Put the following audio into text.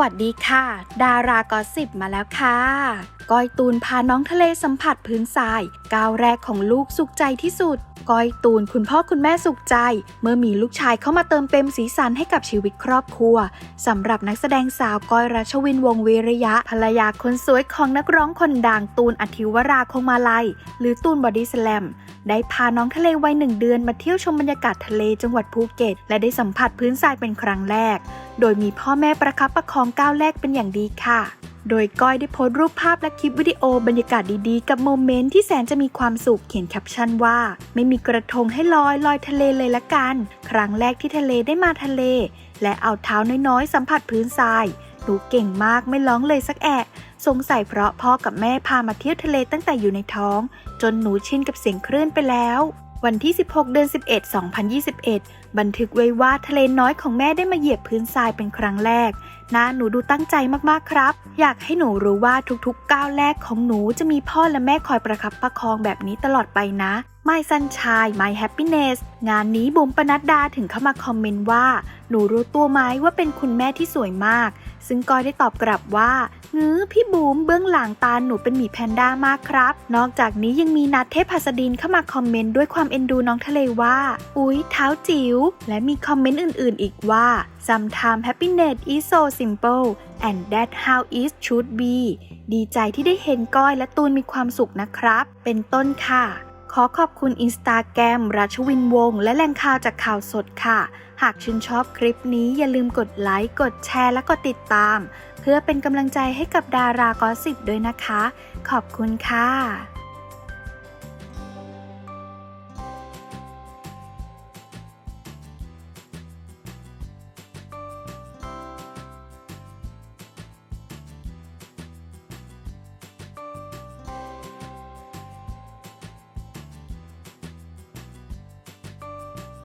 วัสดีค่ะ ดารากอสิบมาแล้วค่ะก้อยตูนพาน้องทะเลสัมผัสพื้นทรายก้าวแรกของลูกสุขใจที่สุดก้อยตูนคุณพ่อคุณแม่สุขใจ เมื่อมีลูกชายเข้ามาเติมเต็มสีสันให้กับชีวิตครอบครัวสำหรับนักแสดงสาวก้อยรัชวินวงศ์วีระยะ ภรรยาคนสวยของนักร้องคนดังตูนอธิวราคงมาลัย หรือตูนบอดี้สแลมได้พาน้องทะเลวัยหนึ่งเดือนมาเที่ยวชมบรรยากาศทะเลจังหวัดภูเก็ต และได้สัมผัสพื้นทรายเป็นครั้งแรก โดยมีพ่อแม่ประคับประคองสองก้าวแรกเป็นอย่างดีค่ะ โดยก้อยได้โพสต์รูปภาพและคลิปวิดีโอบรรยากาศดีๆ กับโมเมนต์ที่แสนจะมีความสุขเขียนแคปชั่นว่า ไม่มีกระทงให้ลอยลอยทะเลเลยละกัน ครั้งแรกที่ทะเลได้มาทะเล และเอาเท้าน้อยๆ สัมผัสพื้นทรายหนูเก่งมากไม่ร้องเลยสักแอะสงสัยเพราะพ่อกับแม่พามาเที่ยวทะเลตั้งแต่อยู่ในท้อง จนหนูชินกับเสียงคลื่นไปแล้ว วันที่ 16 เดือน 11 2021 บันทึกไว้ว่าทะเลน้อยของแม่ได้มาเหยียบพื้นทรายเป็นครั้งแรกนะหนูดูตั้งใจมากๆครับ อยากให้หนูรู้ว่าทุกๆก้าวแรกของหนูจะมีพ่อและแม่คอยประคับประคองแบบนี้ตลอดไปนะ My Sunshine My Happiness งานนี้บุ๋มปนัดดาถึงเข้ามาคอมเมนต์ว่า หนูรู้ตัวไหมว่าเป็นคุณแม่ที่สวยมาก ซึ่งก้อยได้ตอบกลับว่า งื้อพี่บูมเบื้องหลังตาหนูเป็นหมีแพนด้ามากครับ นอกจากนี้ยังมีนัดเทพหัสดินเข้ามาคอมเมนต์ด้วยความเอ็นดูน้องทะเลว่า อุ๊ย เท้าจิ๋ว และมีคอมเมนต์อื่น ๆ อีกว่า sometimes happiness is so simple and that how it should be ดีใจที่ได้เห็นก้อยและตูนมีความสุขนะครับ เป็นต้นค่ะ ขอขอบคุณอินสตาแกรมราชวินวง และแหล่งข่าวจากข่าวสดค่ะ หากชื่นชอบคลิปนี้อย่าลืมกดไลค์ กดแชร์และกดติดตาม เพื่อเป็นกำลังใจให้กับดารากอสิบด้วยนะคะ ขอบคุณค่ะ